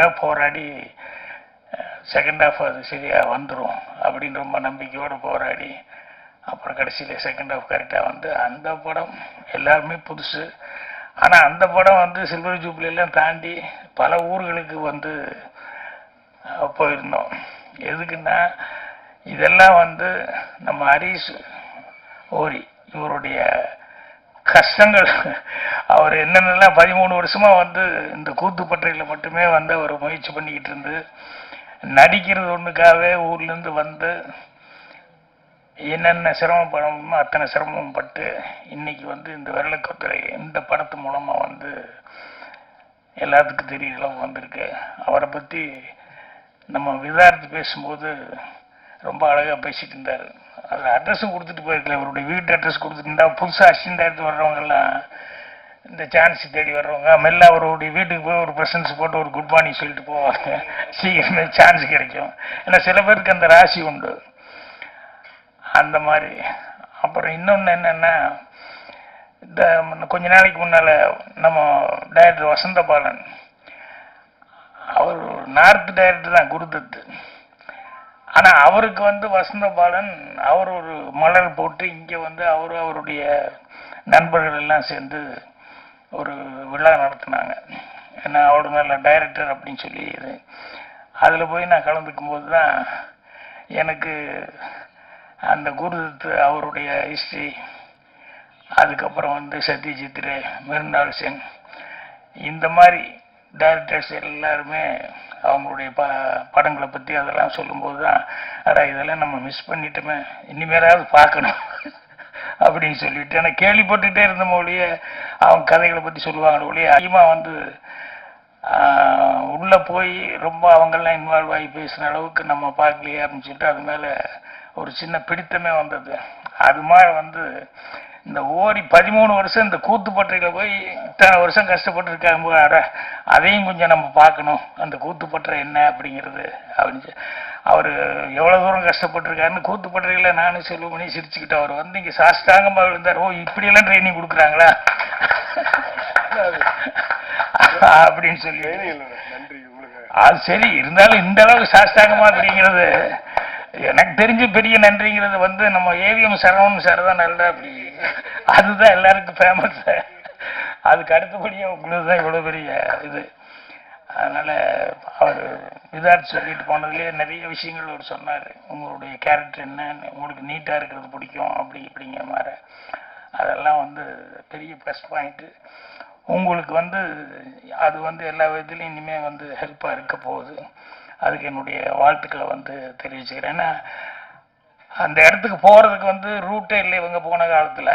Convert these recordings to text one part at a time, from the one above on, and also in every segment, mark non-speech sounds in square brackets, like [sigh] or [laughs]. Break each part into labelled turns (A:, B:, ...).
A: எப்படியாவது போராடி second half அது சரியாக வந்துடும் அப்படின்னு ரொம்ப நம்பிக்கையோடு போராடி அப்புறம் கடைசியில் செகண்ட் ஹாஃப் கரெக்டாக வந்து அந்த படம் எல்லாருமே புதுசு. ஆனால் அந்த படம் வந்து சில்வர் ஜூப்ளிலாம் தாண்டி பல ஊர்களுக்கு வந்து போயிருந்தோம். எதுக்குன்னா இதெல்லாம் வந்து நம்ம ஹரீஷ் ஓரி இவருடைய கஷ்டங்கள். அவர் என்னென்னலாம் பதிமூணு வருஷமாக வந்து இந்த கூத்துப்பற்றையில் மட்டுமே வந்து அவர் முயற்சி பண்ணிக்கிட்டு இருந்து நடிக்கிறது ஒன்றுக்காகவே ஊர்லேருந்து வந்து என்னென்ன சிரமப்படணுமோ அத்தனை சிரமம் பட்டு இன்னைக்கு வந்து இந்த வெள்ளக்கொத்தரை இந்த படத்து மூலமாக வந்து எல்லாத்துக்கும் தெரிய அளவு வந்திருக்கு. அவரை பற்றி நம்ம விதார்த்து பேசும்போது ரொம்ப அழகாக பேசிட்டு இருந்தார். அட்ரஸும் கொடுத்துட்டு போயிருக்கல. அவருடைய வீட்டு அட்ரஸ் கொடுத்துட்டு இருந்தா புதுசாக அசிஸ்டன்ட் எடுத்து வர்றவங்கெல்லாம் இந்த சான்ஸ் தேடி வர்றவங்க மெல்ல அவருடைய வீட்டுக்கு போய் ஒரு ப்ரெசன்ஸ் போட்டு ஒரு குட் மார்னிங் சொல்லிட்டு போவாங்க. சீக்கிரமே சான்ஸ் கிடைக்கும். ஏன்னா சில பேருக்கு அந்த ராசி உண்டு. அந்த மாதிரி. அப்புறம் இன்னொன்று என்னென்னா இந்த கொஞ்ச நாளைக்கு முன்னால் நம்ம டைரக்டர் வசந்த பாலன் அவர் நார்த் டைரக்டர் தான் குருதத்து ஆனா அவருக்கு வந்து வசந்த பாலன் அவர் ஒரு மலர் போட்டு இங்க வந்து அவரு அவருடைய நண்பர்கள் எல்லாம் சேர்ந்து ஒரு விழா நடத்தினாங்க. ஏன்னா அவரு நல்ல டைரக்டர் அப்படின்னு சொல்லி இது. அதுல போய் நான் கலந்துக்கும் போது தான் எனக்கு அந்த குருதத்து அவருடைய ஹிஸ்டரி அதுக்கப்புறம் வந்து சத்யஜித் ரே மிருண்டால் சென் இந்த மாதிரி டேரக்டர்ஸ் எல்லாருமே அவங்களுடைய ப படங்களை பற்றி அதெல்லாம் சொல்லும்போது தான் அடா இதெல்லாம் நம்ம மிஸ் பண்ணிட்டோமே இனிமேலாவது பார்க்கணும் அப்படின்னு சொல்லிட்டு ஆனால் கேள்விப்பட்டுட்டே இருந்த மொழிய அவங்க கதைகளை பற்றி சொல்லுவாங்க ஒழிய அதிகமாக வந்து உள்ளே போய் ரொம்ப அவங்கெல்லாம் இன்வால்வ் ஆகி பேசின அளவுக்கு நம்ம பார்க்கலையே அப்படின்னு சொல்லிட்டு அது மேலே ஒரு சின்ன பிடித்தமே வந்தது. அது மாதிரி வந்து இந்த ஓரி பதிமூணு வருஷம் இந்த கூத்துப்பட்றையில போய் இத்தனை வருஷம் கஷ்டப்பட்டு இருக்காங்க அட அதையும் கொஞ்சம் நம்ம பார்க்கணும். அந்த கூத்துப்பற்றை என்ன அப்படிங்கிறது. அப்படின்னு. அவரு எவ்வளவு தூரம் கஷ்டப்பட்டிருக்காருன்னு கூத்துப்பட்றையில நானும் செல்வமணி சிரிச்சுக்கிட்டு அவர் வந்து இங்க சாஷ்டாங்கமா விழுந்தார் ஓ இப்படியெல்லாம் ட்ரைனிங் கொடுக்குறாங்களா? அப்படின்னு சொல்லி. அது சரி இருந்தாலும் இந்த அளவுக்கு சாஸ்தாங்கமா அப்படிங்கிறது எனக்கு தெரிஞ்சு பெரிய நன்றிங்கிறது வந்து நம்ம ஏவிஎம் சரவணன் சார் தான் நல்லா அப்படி. அதுதான் எல்லாருக்கும் ஃபேமஸ் அதுக்கு அடுத்தபடியும் உங்களுக்கு தான் இவ்வளோ பெரிய இது. அதனால் அவர் விதார்த் சொல்லிட்டு போனதுலேயே நிறைய விஷயங்கள் அவர் சொன்னார். உங்களுடைய கேரக்டர் என்ன உங்களுக்கு நீட்டாக இருக்கிறது பிடிக்கும் அப்படி இப்படிங்கிற மாதிரி. அதெல்லாம் வந்து பெரிய ப்ளஸ் பாயிண்ட்டு உங்களுக்கு வந்து அது வந்து எல்லா விதத்துலையும் இனிமேல் வந்து ஹெல்ப்பாக இருக்க போகுது. அதுக்கு என்னுடைய வாழ்த்துக்களை வந்து தெரிவிச்சுக்கிறேன். ஏன்னா அந்த இடத்துக்கு போகிறதுக்கு வந்து ரூட்டே இல்லை இவங்க போன காலத்தில்.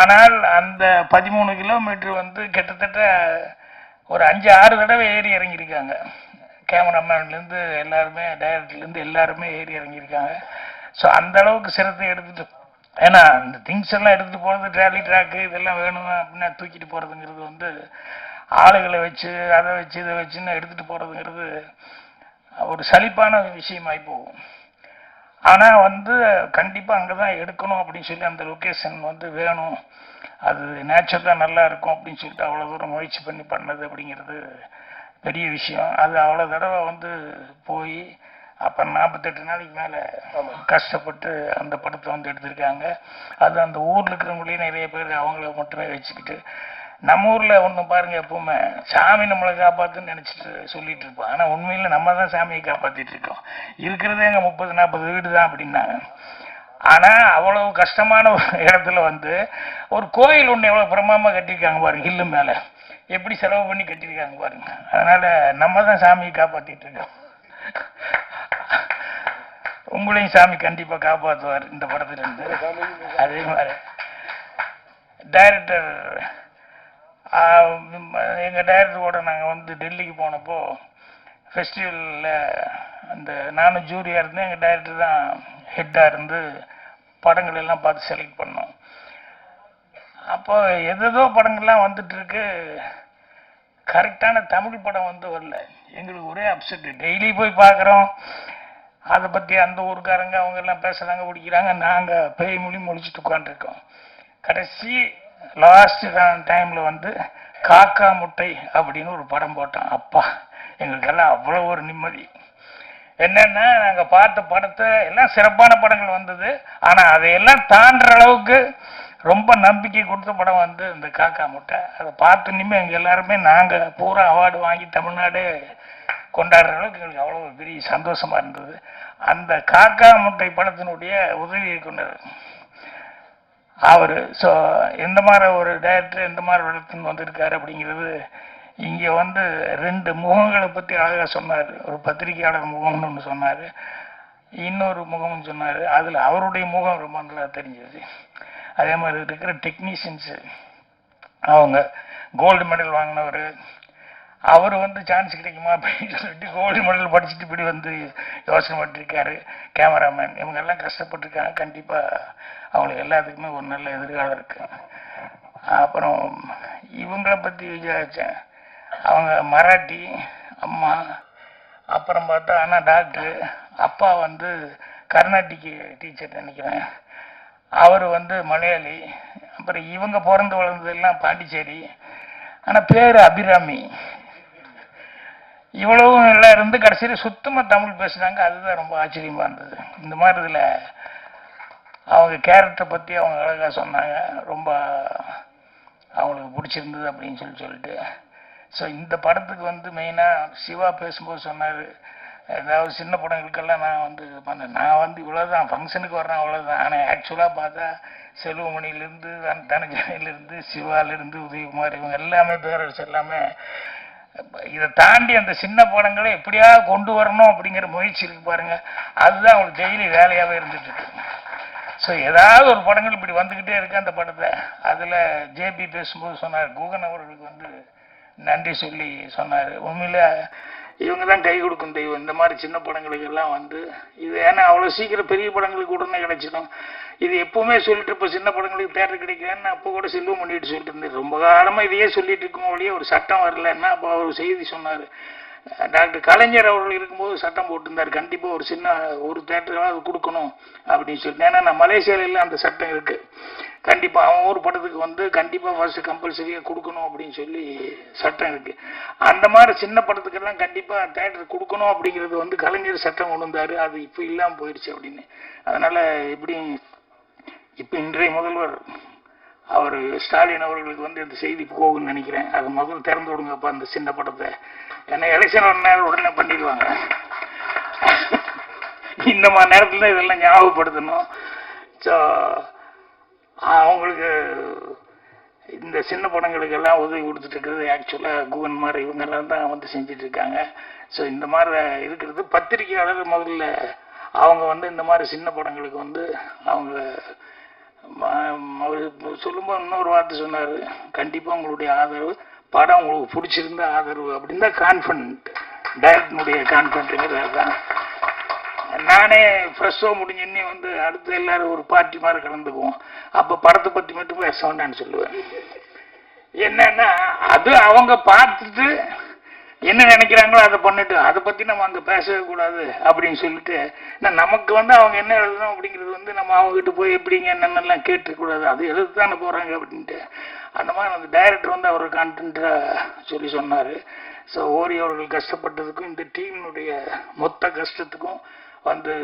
A: ஆனால் அந்த பதிமூணு கிலோமீட்டர் வந்து கிட்டத்தட்ட ஒரு அஞ்சு ஆறு தடவை ஏறி இறங்கியிருக்காங்க. கேமராமேன்லேருந்து எல்லாருமே டைரக்டர்லேருந்து எல்லாருமே ஏறி இறங்கியிருக்காங்க. ஸோ அந்த அளவுக்கு சிரத்தை எடுத்துட்டு ஏன்னா இந்த திங்ஸ் எல்லாம் எடுத்துகிட்டு போகிறது ட்ராலி ட்ராக்கு இதெல்லாம் வேணும் அப்படின்னா தூக்கிட்டு போகிறதுங்கிறது வந்து ஆளுகளை வச்சு அதை வச்சு இதை வச்சுன்னு எடுத்துட்டு போகிறதுங்கிறது ஒரு சலிப்பான விஷயமாகி போகும். ஆனா வந்து கண்டிப்பா அங்கதான் எடுக்கணும் அப்படின்னு சொல்லி அந்த லொகேஷன் வந்து வேணும். அது நேச்சுரலா நல்லா இருக்கும் அப்படின்னு சொல்லிட்டு அவ்வளவு தூரம் முயற்சி பண்ணி பண்ணது அப்படிங்கிறது பெரிய விஷயம். அது அவ்வளவு தடவை வந்து போய் அப்ப நாற்பத்தெட்டு நாளைக்கு மேல கஷ்டப்பட்டு அந்த படத்தை வந்து எடுத்திருக்காங்க. அது அந்த ஊர்ல இருக்கிறவங்களையும் நிறைய பேர் அவங்கள மட்டுமே வச்சுக்கிட்டு நம்ம ஊரில் ஒன்று பாருங்க எப்பவுமே சாமி நம்மளை காப்பாத்துன்னு நினச்சிட்டு சொல்லிட்டு இருப்போம். ஆனால் உண்மையில் நம்ம தான் சாமியை காப்பாற்றிட்டு இருக்கோம். இருக்கிறதே எங்கள் முப்பது நாற்பது வீடு தான் அப்படின்னாங்க. ஆனால் அவ்வளவு கஷ்டமான ஒரு இடத்துல வந்து ஒரு கோயில் ஒன்று எவ்வளோ பிரமாமாக கட்டியிருக்காங்க பாருங்க ஹில்லு மேலே. எப்படி செலவு பண்ணி கட்டியிருக்காங்க பாருங்க. அதனால் நம்ம தான் சாமியை காப்பாற்றிட்டு இருக்கோம். உங்களையும் சாமி கண்டிப்பாக காப்பாற்றுவார் இந்த படத்துலேருந்து. அதே மாதிரி டைரக்டர் எங்கள் டைரக்டரோட நாங்கள் வந்து டெல்லிக்கு போனப்போ ஃபெஸ்டிவலில் அந்த நானும் ஜூரியாக இருந்தேன். எங்கள் டைரக்டர் தான் ஹெட்டாக இருந்து படங்கள் எல்லாம் பார்த்து செலக்ட் பண்ணோம். அப்போ எதேதோ படங்கள்லாம் வந்துட்டுருக்கு கரெக்டான தமிழ் படம் வந்து வரல. எங்களுக்கு ஒரே அப்செட்டு டெய்லி போய் பார்க்குறோம். அதை பற்றி அந்த ஊருக்காரங்க அவங்க எல்லாம் பேசுகிறாங்க பிடிக்கிறாங்க. நாங்கள் பேய் மொழி முழிச்சுட்டு உட்காந்துருக்கோம் கடைசி லாஸ்ட் டைமில் வந்து காக்கா முட்டை அப்படின்னு ஒரு படம் போட்டோம். அப்பா எங்களுக்கெல்லாம் அவ்வளோ ஒரு நிம்மதி. என்னென்னா நாங்கள் பார்த்த படத்தை எல்லாம் சிறப்பான படங்கள் வந்தது. ஆனால் அதையெல்லாம் தாண்டுற அளவுக்கு ரொம்ப நம்பிக்கை கொடுத்த படம் வந்து இந்த காக்கா முட்டை. அதை பார்த்து இனிமே எங்கள் எல்லாருமே நாங்கள் பூரா அவார்டு வாங்கி தமிழ்நாடு கொண்டாடுற அளவுக்கு எங்களுக்கு அவ்வளோ ஒரு பெரிய சந்தோஷமாக இருந்தது. அந்த காக்கா முட்டை படத்தினுடைய உதவி இயக்குனர் அவர் ஸோ எந்த மாதிரி ஒரு டேரக்டர் எந்த மாதிரி இடத்துல வந்திருக்காரு அப்படிங்கிறது இங்கே வந்து ரெண்டு முகங்களை பற்றி அழகாக சொன்னார். ஒரு பத்திரிகையாளர் முகம்னு ஒன்று சொன்னார். இன்னொரு முகம்னு சொன்னார். அதில் அவருடைய முகம் ரொம்ப நல்லா தெரிஞ்சது. அதே மாதிரி இருக்கிற டெக்னீஷியன்ஸு அவங்க கோல்டு மெடல் வாங்கினவர் அவர் வந்து சான்ஸ் கிடைக்குமா அப்படின்னு சொல்லிட்டு கோல்டு மெடல் படிச்சுட்டு இப்படி வந்து யோசனை பண்ணிருக்காரு கேமராமேன் இவங்கெல்லாம் கஷ்டப்பட்டுருக்காங்க. கஷ்டப்பட்டிருக்காங்க கண்டிப்பாக அவங்களுக்கு எல்லாத்துக்குமே ஒரு நல்ல எதிர்காலம் இருக்கு. அப்புறம் இவங்கள பற்றி விசாரித்தேன் அவங்க மராட்டி அம்மா அப்புறம் பார்த்தா அண்ணா டாக்டரு அப்பா வந்து கர்நாட்டிக்கு டீச்சர் நினைக்கிறேன். அவர் வந்து மலையாளி. அப்புறம் இவங்க பிறந்து வளர்ந்ததெல்லாம் பாண்டிச்சேரி. ஆனால் பேர் அபிராமி. இவ்வளவும் எல்லாம் இருந்து கடைசியில் சுத்தமாக தமிழ் பேசுனாங்க. அதுதான் ரொம்ப ஆச்சரியமாக இருந்தது. இந்த மாதிரி இதில் அவங்க கேரக்டரை பற்றி அவங்க அழகாக சொன்னாங்க. ரொம்ப அவங்களுக்கு பிடிச்சிருந்தது அப்படின்னு சொல்லி சொல்லிட்டு. ஸோ இந்த படத்துக்கு வந்து மெயினாக சிவா பேசும்போது சொன்னார். ஏதாவது சின்ன படங்களுக்கெல்லாம் நான் வந்து பண்ணேன். நான் வந்து இவ்வளோதான் ஃபங்க்ஷனுக்கு வர்றேன் அவ்வளோதான் ஆனால் ஆக்சுவலாக பார்த்தா செல்வமணிலேருந்து தனஜனிலேருந்து சிவாலேருந்து உதயகுமார் இவங்க எல்லாமே பேரரசு எல்லாமே இதை தாண்டி அந்த சின்ன படங்களை எப்படியாவது கொண்டு வரணும் அப்படிங்கிற முயற்சி இருக்கு பாருங்க. அதுதான் அவங்களுக்கு டெய்லி வேலையாகவே இருந்துட்டு இருக்கு. ஸோ ஏதாவது ஒரு படங்கள் இப்படி வந்துக்கிட்டே இருக்கு அந்த படத்தை அதில் ஜேபி பேசும்போது சொன்னார் கூகன் அவர்களுக்கு வந்து நன்றி சொல்லி சொன்னார். உண்மையில இவங்க தான் கை கொடுக்கும் தெய்வம். இந்த மாதிரி சின்ன படங்களுக்கு எல்லாம் வந்து இது ஏன்னா அவ்வளோ சீக்கிரம் பெரிய படங்களுக்கு உடனே கிடைச்சிடும். இது எப்பவுமே சொல்லிட்டு இப்போ சின்ன படங்களுக்கு தேட்டர் கிடைக்கலன்னு அப்போ கூட செல்வம் பண்ணிட்டு சொல்லிட்டு இருந்தேன். ரொம்ப காலமாக இதையே சொல்லிட்டு இருக்கும் ஒழிய ஒரு சட்டம் வரலன்னா அப்போ அவர் செய்தி சொன்னார். டாக்டர் கலைஞர் அவர்கள் இருக்கும்போது சட்டம் போட்டிருந்தார். கண்டிப்பாக ஒரு சின்ன ஒரு தேட்டராவது கொடுக்கணும் அப்படின்னு சொல்லிட்டு. ஏன்னா நான் மலேசியாவில அந்த சட்டம் இருக்குது கண்டிப்பாக அவன் ஊர் படத்துக்கு வந்து கண்டிப்பாக ஃபர்ஸ்ட் கம்பல்சரியாக கொடுக்கணும் அப்படின்னு சொல்லி சட்டம் இருக்குது அந்த மாதிரி சின்ன படத்துக்கெல்லாம் கண்டிப்பாக தேட்டர் கொடுக்கணும் அப்படிங்கிறது வந்து கலைஞர் சட்டம் கொண்டு வந்தாரு அது இப்போ இல்லாமல் போயிடுச்சு அப்படின்னு. அதனால் எப்படி இப்போ இன்றைய முதல்வர் அவர் ஸ்டாலின் அவர்களுக்கு வந்து இந்த செய்தி போகும்னு நினைக்கிறேன். அது முதல்ல திறந்து விடுங்கப்பா அந்த சின்ன படத்தை. ஏன்னா எலெக்ஷன் ஒரு நேரம் உடனே பண்ணிடுவாங்க. இந்த மாதிரி நேரத்தில் இதெல்லாம் ஞாபகப்படுத்தணும். ஸோ அவங்களுக்கு இந்த சின்ன படங்களுக்கு எல்லாம் உதவி கொடுத்துட்டு இருக்கிறது ஆக்சுவலாக குகன் மாதிரி இவங்கெல்லாம் தான் வந்து செஞ்சுட்டு இருக்காங்க ஸோ இந்த மாதிரி இருக்கிறது பத்திரிகையாளர் முதல்ல அவங்க வந்து இந்த மாதிரி சின்ன படங்களுக்கு வந்து அவங்க அவர் சொல்லும்போது இன்னொரு வார்த்தை சொன்னார் கண்டிப்பாக உங்களுடைய ஆதரவு படம் உங்களுக்கு பிடிச்சிருந்த ஆதரவு அப்படின்னு தான் கான்ஃபிடன்ட் டைரக்டனுடைய கான்ஃபிடன்ட்டுங்கிறது அதுதான். நானே ஃப்ரெஷ்ஷோ முடிஞ்சுன்னே வந்து அடுத்து எல்லாரும் ஒரு பார்ட்டி மாதிரி கலந்துக்குவோம். அப்போ படத்தை பற்றி மட்டும் பேச வேண்டாம்னு சொல்லுவேன். என்னன்னா அது அவங்க பார்த்துட்டு என்ன நினைக்கிறாங்களோ அதை பண்ணிட்டு அதை பற்றி நம்ம அங்கே பேசவே கூடாது அப்படின்னு சொல்லிட்டு நான் நமக்கு வந்து அவங்க என்ன எழுதணும் அப்படிங்கிறது வந்து நம்ம அவங்ககிட்ட போய் எப்படிங்க என்னென்னலாம் கேட்டுக்கூடாது அது எழுத தானே போகிறாங்க அப்படின்ட்டு. அந்த மாதிரி அந்த டைரக்டர் வந்து அவர் கான்டென்ட்டாக சொல்லி சொன்னார். ஸோ ஓரி அவர்கள் கஷ்டப்பட்டதுக்கும் இந்த டீமினுடைய மொத்த கஷ்டத்துக்கும் வந்து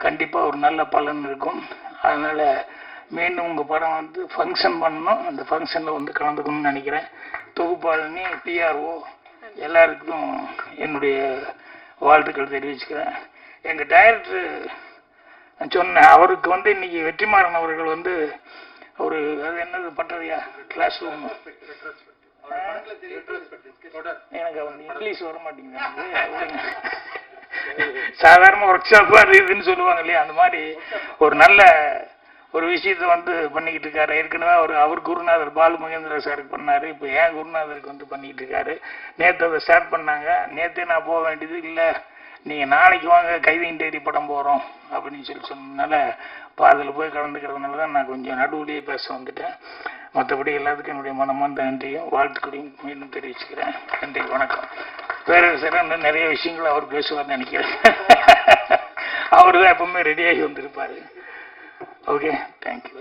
A: கண்டிப்பாக ஒரு நல்ல பலன் இருக்கும். அதனால் மீண்டும் உங்கள் படம் வந்து ஃபங்க்ஷன் பண்ணணும். அந்த ஃபங்க்ஷனில் வந்து கலந்துக்கணும்னு நினைக்கிறேன். தொகுப்பாளனி பிஆர்ஓ எல்லாருக்கும் என்னுடைய வாழ்த்துக்கள் தெரிவிச்சுக்கிறேன். எங்கள் டைரக்டர் சொன்னேன் அவருக்கு வந்து இன்னைக்கு வெற்றிமாறன் அவர்கள் வந்து ஒரு அது என்னது பட்டறையா கிளாஸ் ரூம் எனக்கு அவன் இங்கிலீஷ் வர மாட்டேங்குது [laughs] சாதாரண ஒர்க் ஷாப் அது இதுன்னு சொல்லுவாங்க இல்லையா அந்த மாதிரி ஒரு நல்ல ஒரு விஷயத்தை வந்து பண்ணிக்கிட்டு இருக்காரு. ஏற்கனவே அவர் அவர் குருநாதர் பாலு மகேந்திர சாருக்கு பண்ணாரு. இப்போ ஏன் குருநாதருக்கு வந்து பண்ணிக்கிட்டு இருக்காரு. நேற்று அதை ஸ்டார்ட் பண்ணாங்க. நேற்றே நான் போக வேண்டியது இல்லை. நீங்கள் நாளைக்கு வாங்க கைதியின் தேடி படம் போகிறோம் அப்படின்னு சொல்லி சொன்னதுனால இப்போ அதில் போய் கலந்துக்கிறதுனால தான் நான் கொஞ்சம் நடுவுலேயே பேச வந்துட்டேன். மற்றபடி எல்லாத்துக்கும் என்னுடைய மனமான நன்றியும் வாழ்த்துக்களையும் மீண்டும் தெரிவிச்சுக்கிறேன். நன்றி வணக்கம். பேரரசர் இன்னும் நிறைய விஷயங்கள் அவர் பேசுவார்னு நினைக்கிறேன். அவர் தான் எப்பவுமே ரெடியாகி வந்திருப்பார். Okay thank you